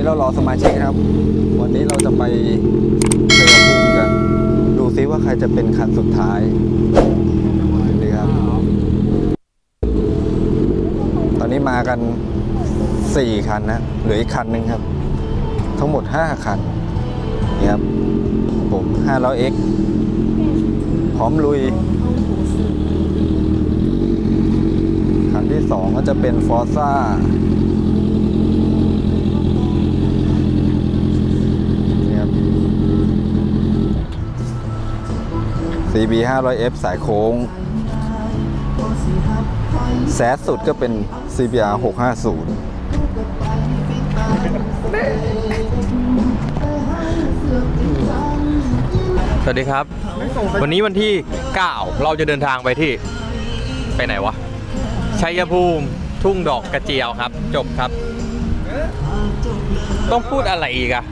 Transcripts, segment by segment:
นี้เรารอสมาชิกครับ วันนี้เราจะไปเชียภูมิกัน ดูซิว่าใครจะเป็นคันสุดท้ายดีครับ ตอนนี้มากัน 4 คันนะ เหลืออีกคันหนึ่งครับ ทั้งหมด 5 คันนี่ครับ ผม 500X พร้อมลุย คันที่ 2 ก็จะเป็น f CB 500F สายโค้งแซดสุดก็เป็น CBR 650 สวัสดีครับ วันนี้วันที่ 9 เราจะเดินทางไปที่ไปไหนวะ ชัยภูมิทุ่งดอกกระเจียวครับ จบครับ ต้องพูดอะไรอีกอะ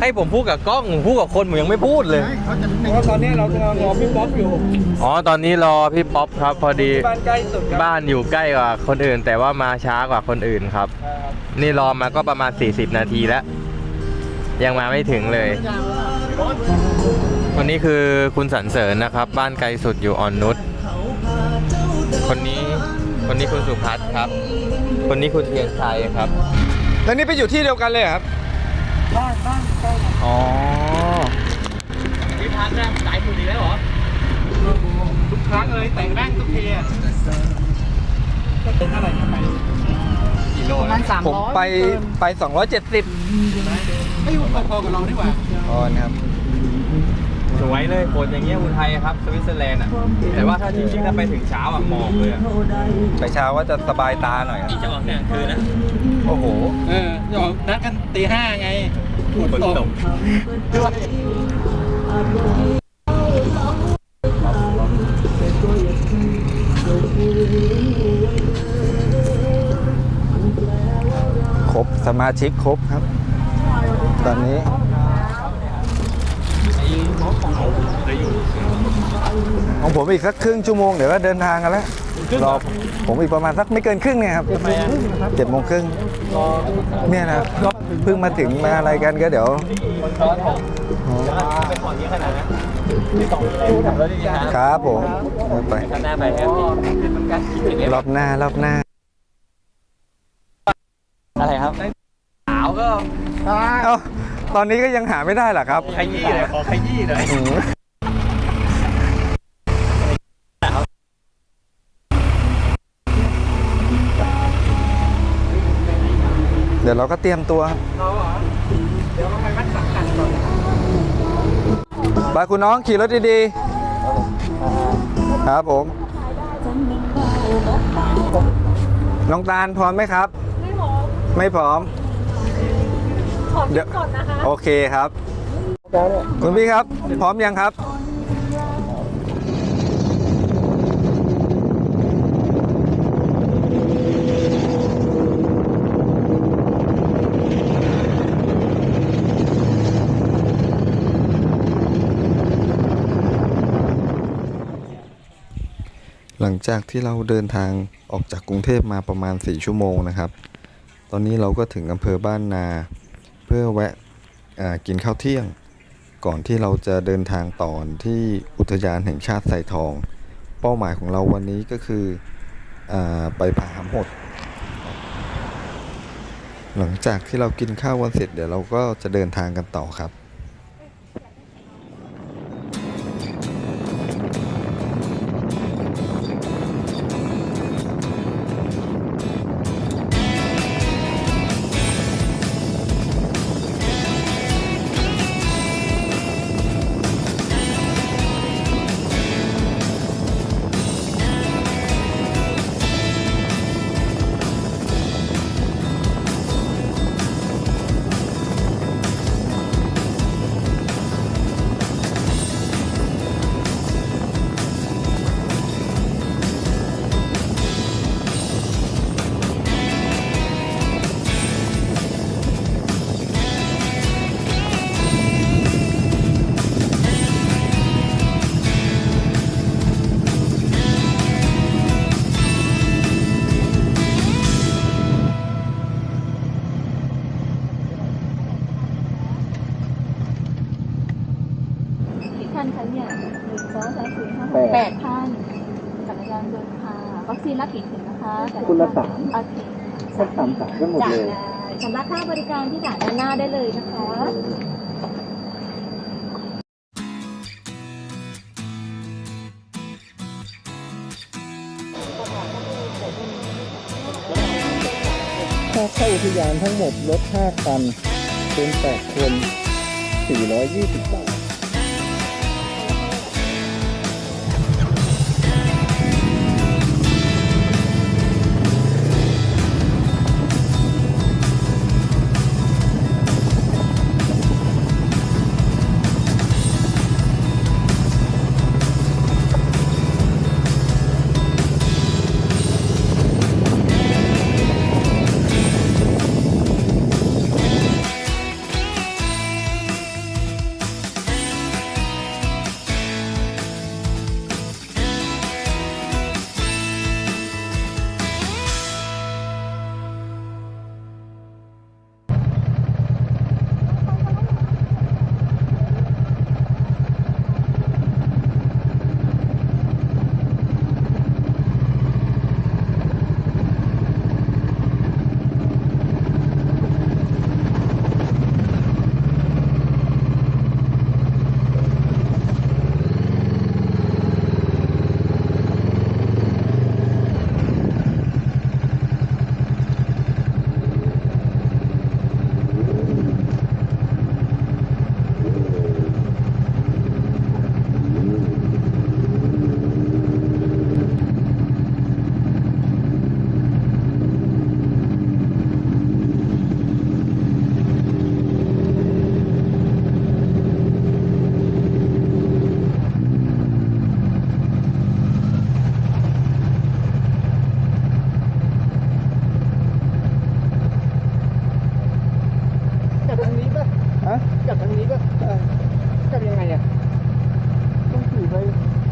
ให้ผมพูดกับกล้องผมพูดกับคนผมยังไม่พูดเลยเพราะตอนนี้เรากำลังรอพี่ป๊อปอยู่อ๋อตอนนี้รอพี่ป๊อปครับพอดีบ้านใกล้สุดครับบ้านอยู่ใกล้กว่าคนอื่น แต่ว่ามาช้ากว่าคนอื่นครับนี่รอมาก็ประมาณ 40 นาทีแล้ว ยังมาไม่ถึงเลย คนนี้คือคุณสันเสริญนะครับ บ้านไกลสุดอยู่อ่อนนุชคนนี้คนนี้คุณสุพัฒน์ครับ คนนี้คุณเทียนชัยครับ แล้วนี่ไปอยู่ที่เดียวกันเลยเหรอครับ บ้านบ้านใกล้กันอ๋อพี่พัฒน์นะสายสุดอีกแล้วเหรอทุกครั้งเลยแต่งแม่งทุกทีอะเป็นอะไรไปกิโลประมาณสามผมร้อยไปไป 270ไม่อยู่พอๆกับเราดีกว่าอ๋อนะครับ สวยเลยฝนอย่างเงี้ยอุทัยครับสวิตเซอร์แลนด์อะแต่ว่าถ้าจริงๆถ้าไปถึงเช้าอะหมอกเลยอะไปเช้าว่าจะสบายตาหน่อยครับนี่จะออกเนี่ยคืนนะโอ้โหเออเดี๋ยวนัดกันตีห้าไงฝนฝนตตกกครบสมาชิกครบครับ ตอนนี้ ของผมอีกสักครึ่งชั่วโมงเดี๋ยวก็เดินทางกันแล้วรอผมอีกประมาณสักไม่เกินครึ่งเนี่ยครับเจ็ดโมงครึ่งเนี่ยนะเพิ่งมาถึงมาอะไรกันก็เดี๋ยวคนซ้อนผมอ๋อไปขอเยอะขนาดนั้นพี่ต่ออะไรขับรถดีๆนะครับผมไปข้างหน้าไปครับคือมันการคิดอย่างเงี้ยรอบหน้ารอบหน้า อะไรครับสาวก็เอ้าตอนนี้ก็ยังหาไม่ได้เหรอครับขยี้เลยขอขยี้เลย เดี๋ยวเราก็เตรียมตัวครับเราเหรอเดี๋ยวเราไปวัดสังกัดก่อนไปคุณน้องขี่รถดีๆ ครับผม น้องตาลพร้อมไหมครับ ไม่พร้อม ไม่พร้อมขอเดี๋คิยดวก่อนนะคะโอเคครับ คุณพี่ครับ พร้อมยังครับ จากที่เราเดินทางออกจากกรุงเทพมาประมาณ 4 ชั่วโมงนะครับ ตอนนี้เราก็ถึงอำเภอบ้านนา เพื่อแวะกินข้าวเที่ยง ก่อนที่เราจะเดินทางต่อที่อุทยานแห่งชาติไซทอง เป้าหมายของเราวันนี้ก็คืออไปผาหามหด หลังจากที่เรากินข้าววันเสร็จเดี๋ยวเราก็จะเดินทางกันต่อครับ กสามสามก็หมดจ่ายเลยได้สำหรับค่าบริการที่ด่านด้านหน้าได้เลยนะคะค่าเข้าอุทยานทั้งหมดรถ5คันเป็น8คน 420 บาท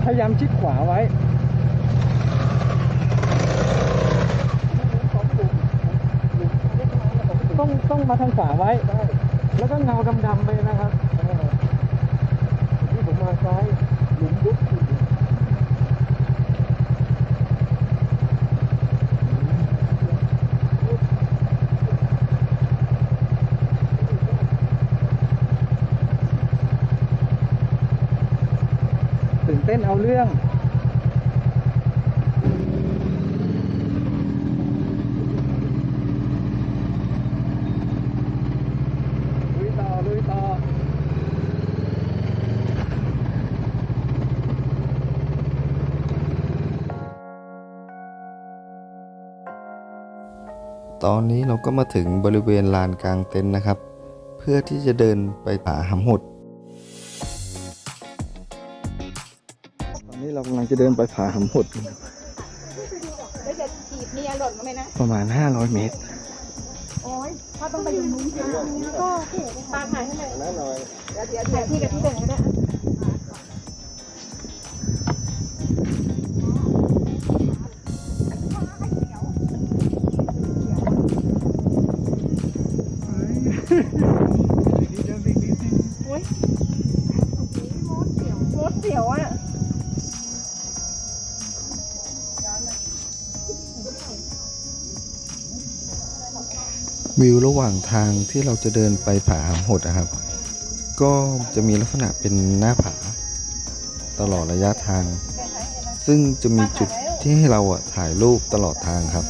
พยายามชิดขวาไว้ต้องต้องมาทางขวาไว้ แล้วก็เงาดำๆไปนะครับที่ผมมาซ้ายหลุมยุบตื่นเต้นเอาเรื่อง ลุยต่อลุยต่อ ตอนนี้เราก็มาถึงบริเวณลานกลางเต็นท์นะครับ เพื่อที่จะเดินไปผาหำหด ตอนนี้เรากำลังจะเดินไปผาหำหด แล้วจะจีบเมียหล่นมาไหมนะประมาณ 500 เมตร โอ้ยถ้าต้องไปอยู่นู้นก็ตามหายให้เลยเดี๋ยวเดี๋ยวถ่ายที่กับที่เดินก็ได้ วิวระหว่างทางที่เราจะเดินไปผาหามหดนะครับ ก็จะมีลักษณะเป็นหน้าผา ตลอดระยะทาง ซึ่งจะมีจุดที่ให้เราอะถ่ายรูปตลอดทางครับ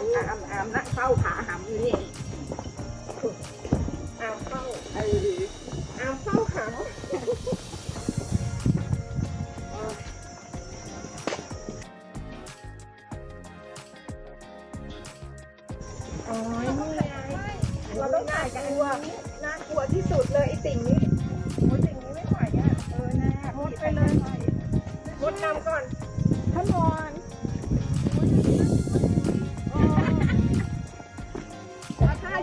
อามอามนะเข้าขาหำอยู่นี่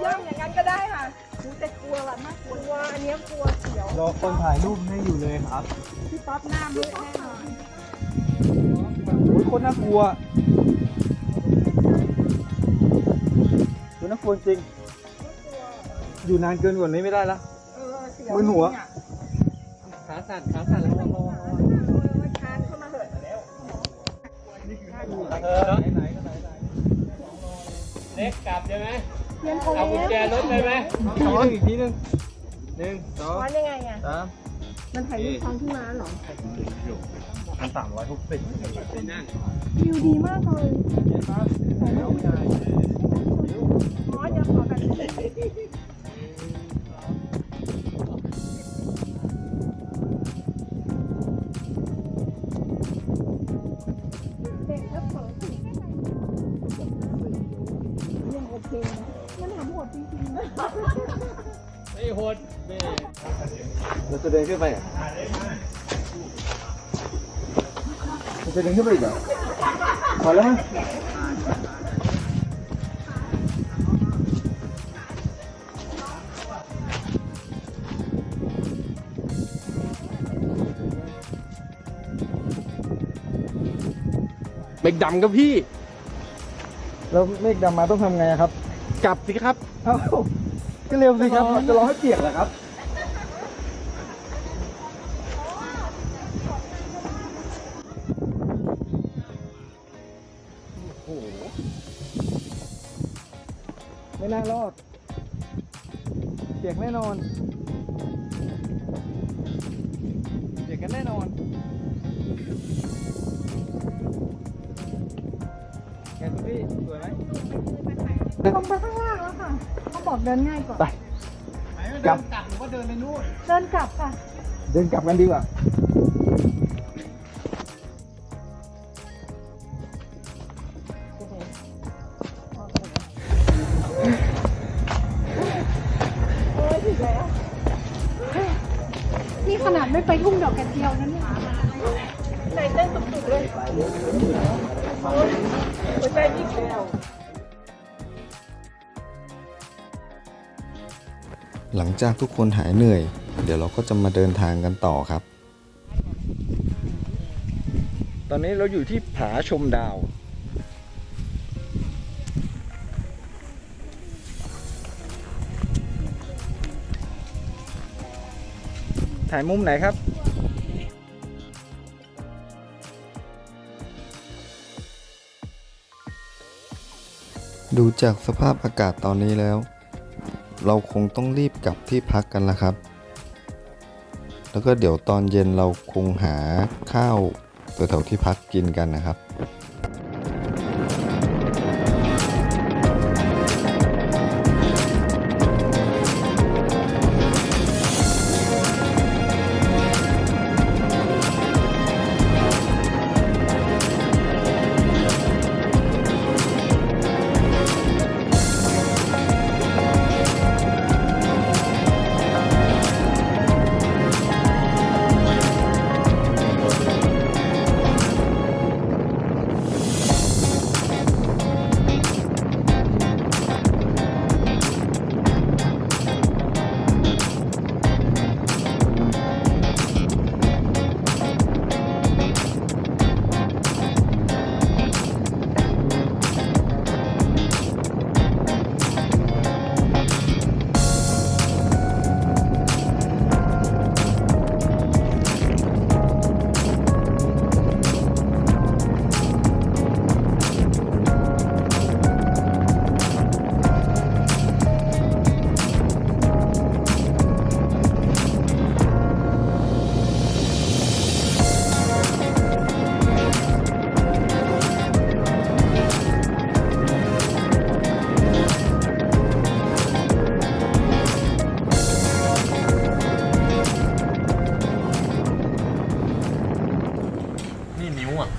ถ้าย่องอย่างนั้นก็ได้ค่ะรู้แต่กลัวว่ะน่ากลัวกลัวอันเนี้ยกลัวเสียวรอคนถ่ายรูปให้อยู่เลยครับพี่ป๊อปหน้ามืดแน่นอนโอ้ยคนน่ากลัวดูน่ากลัวจริง อยู่นานเกินกว่านี้ไม่ได้ละเออเสียวมึนหัว เนี่ยขาสั่นขาสั่นแล้วเออทานเข้ามาเถอะเออไหนๆก็ไหนเล็กกลับใช่ไหม เรียนโอเอากุญแจรถเลยไหมๆอีกทีนึงอีกทีนึงหนึ่งสองวันยังไงอะ สามมันถ่ายรูปท้องที่ม้าเหรอพันสามร้อยหกสิบวิวดีมากเลยอ๋อเดี๋ยวขอกัน โหดแม่เราจะเดินขึ้นไปอะเราจะเดินขึ้นไปอีกเหรอพอแล้วมั้งเมกดำกับพี่ แล้วเมฆดำมาต้องทำไงอะครับ กลับสิครับ เอ้า ก็เร็วสิครับ จะรอให้เปียกเหรอครับ โอ้โห ไม่น่ารอด เปียกแน่นอน เปียกกันแน่นอน แกสุพี่สวยไหมลงไป ข้างล่างแล้วค่ะเขาบอกเดินง่ายกว่า ไปกลับเดินกลับค่ะ เดินกลับกันดีกว่านี่ขนาดไม่ไปทุ่งดอกกระเจียวนั้นเนี่ย จากทุกคนหายเหนื่อย เดี๋ยวเราก็จะมาเดินทางกันต่อครับ ตอนนี้เราอยู่ที่ผาชมดาว ถ่ายมุมไหนครับดูจากสภาพอากาศตอนนี้แล้ว เราคงต้องรีบกลับที่พักกันละครับ แล้วก็เดี๋ยวตอนเย็นเราคงหาข้าวแถวๆที่พักกินกันนะครับ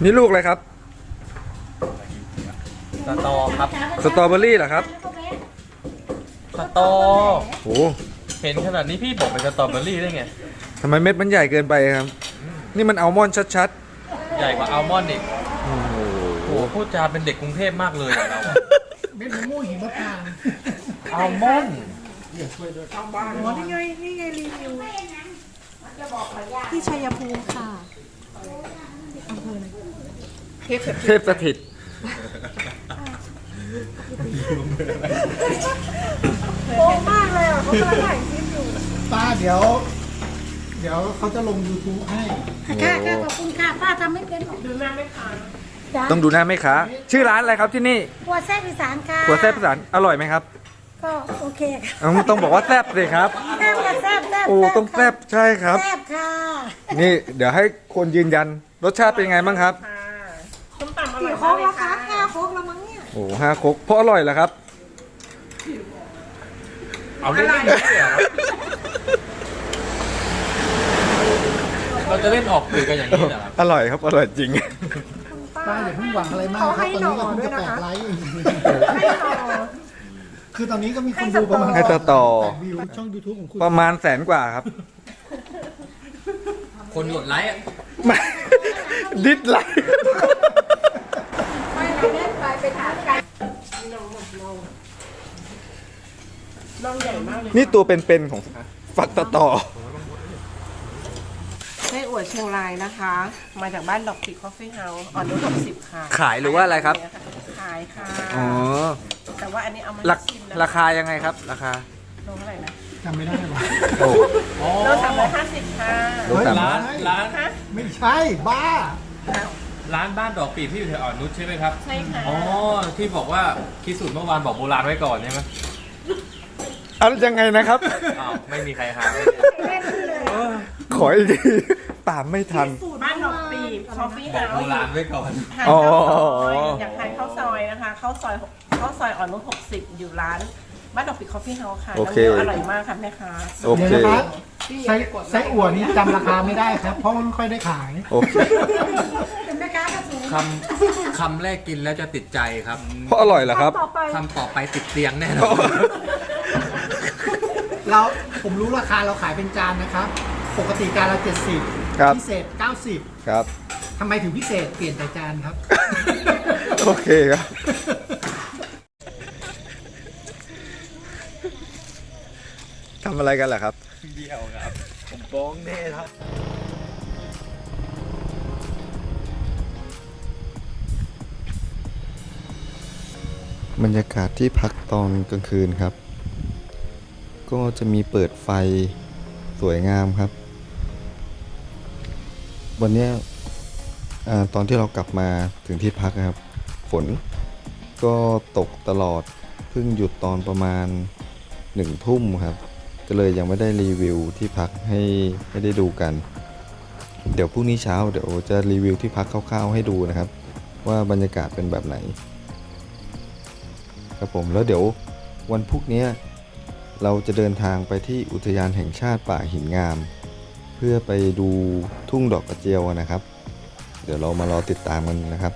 นี่ลูกอะไรครับ สตอครับสตรอเบอรี่เหรอครับสตอ โอ้เห็นขนาดนี้พี่บอกเป็นสตรอเบอรี่ได้ไง ทำไมเม็ดมันใหญ่เกินไปครับ นี่มันอัลมอนด์ชัดใหญ่กว่าอัลมอนด์อีกๆ โอ้โหโอ้โหพูดจาเป็นเด็กกรุงเทพมากเลยอะเราเม็ดมะม่วงหิมพานต์อัลมอนด์อ๋อนี่ไง นี่ไงรีวิวที่ชัยภูมิค่ะอำเภอไหน เทพเทพสถิตโป้มากเลยอะเขากำลังถ่ายคลิปอยู่ป้าเดี๋ยว เดี๋ยวเขาจะลง YouTube ให้ค่ะค่ะขอบคุณค่ะป้าทำไม่เป็นหรอกดูหน้าไม่ผ่านจ้าต้องดูหน้าแม่ค้าชื่อร้านอะไรครับที่นี่หัวแซ่บอีสานค่ะหัวแซ่บภาษานอร่อยไหมครับก็โอเคค่ะเอ้าต้องบอกว่าแซ่บเลยครับ แซ่บค่ะแซ่บแซ่บโอ้ต้องแซ่บใช่ครับ แซ่บค่ะ นี่เดี๋ยวให้คนยืนยันรสชาติเป็นไงบ้างครับ ค่ะส้มตำอร่ กี่อยโค้มากงเลยแล้วค่ะคะห้าโค้งแล้วมั้งเนี่ยโอ้ห้าครกเพราะอร่อยเหรอครับ เอาเล่นๆเลยเหรอเราจะเล่นออกสื่อกันอย่างนี้เหรอครับอร่อยครับอร่อยจริงป้าอย่าเพิ่งหวังอะไรมากครับตอนนี้ก็เพิ่งจะแปดไลค์เองให้ต่อ คือตอนนี้ก็มีคนดูประมาณให้ต่อต่อ แปดวิวช่อง YouTube ของคุณประมาณแสนกว่าครับ คนกดไลค์อะไม่ดิดไลค์ไม่เราเล่ นไปไปถามกันน้องใหญ่มากเลยนี่ตัวเป็นๆของฝักตะต่อไส้อั่วเชียงรายนะคะ มาจากบ้านดอกติคอฟฟี่เฮาส์อ่อนนุชหกสิบค่ะขายหรือว่าอะไรครับ ขายค่ะอ๋อแต่ว่าอันนี้เอามาราชิมนะราคายังไงครับ ราคาโลเท่าไหร่นะจำไม่ได้หรอโอ้โลสามร้อยห้าสิบค่ะโลสามร้านร้านฮะไม่ใช่บ้า ร้านบ้านดอกปีบที่อยู่แถวอ่อนนุชใช่ไหมครับ ใช่ค่ะอ๋อ ที่บอกว่าคิดสูตรเมื่อวานบอกโบราณไว้ก่อนใช่ไหมเอะไรยังไงนะครับ อ้าวไม่มีใครหาขออีกทีตามไม่ทันบ้านดอกปีบคอฟฟี่บอเฮากโบราณส์ไว้ก่อน ทานอ๋อข้าวซอยอยากทานข้าวซอยนะคะข้าวซอยข้าวซอยอ่อนนุชหกสิบอยู่ร้าน บ้านดอกปีบคอฟฟี่เฮาส์ค่ะโอน้ำเคเงี้ยวอร่อยมากค่ะแม่ค้าโอเค เดี๋ยวนะครับไส้ไส้อั่วนี้จำราคาไม่ได้ครับ เพราะมันไม่ค่อยได้ขาย โอเค เป็นแม่ค้ากระสูง คำคำแรกกินแล้วจะติดใจครับเพราะอร่อยเหรอครับ ต่อไปคำต่อไปติดเตียงแน่นอน เราผมรู้ราคาเราขายเป็นจานนะครับ ปกติจานละครับ 70พิเศษ 90ครับ ทำไมถึงพิเศษเปลี่ยนแต่จานครับ โอเคครับ ทำอะไรกันล่ะครับเดียวครับ ผมฟ้องแน่ครับบรรยากาศที่พักตอนกลางคืนครับ ก็จะมีเปิดไฟสวยงามครับ วันเนี้ยอาตอนที่เรากลับมาถึงที่พักนะครับ ฝนก็ตกตลอดเพิ่งหยุดตอนประมาณหนึ่งทุ่มครับ ก็เลยยังไม่ได้รีวิวที่พักให้ให้ได้ดูกัน เดี๋ยวพรุ่งนี้เช้าเดี๋ยวจะรีวิวที่พักคร่าวๆให้ดูนะครับ ว่าบรรยากาศเป็นแบบไหนครับผมแล้วเดี๋ยววันพุธนี้เราจะเดินทางไปที่อุทยานแห่งชาติป่าหินงาม เพื่อไปดูทุ่งดอกกระเจียวนะครับ เดี๋ยวเรามารอติดตามกันนะครับ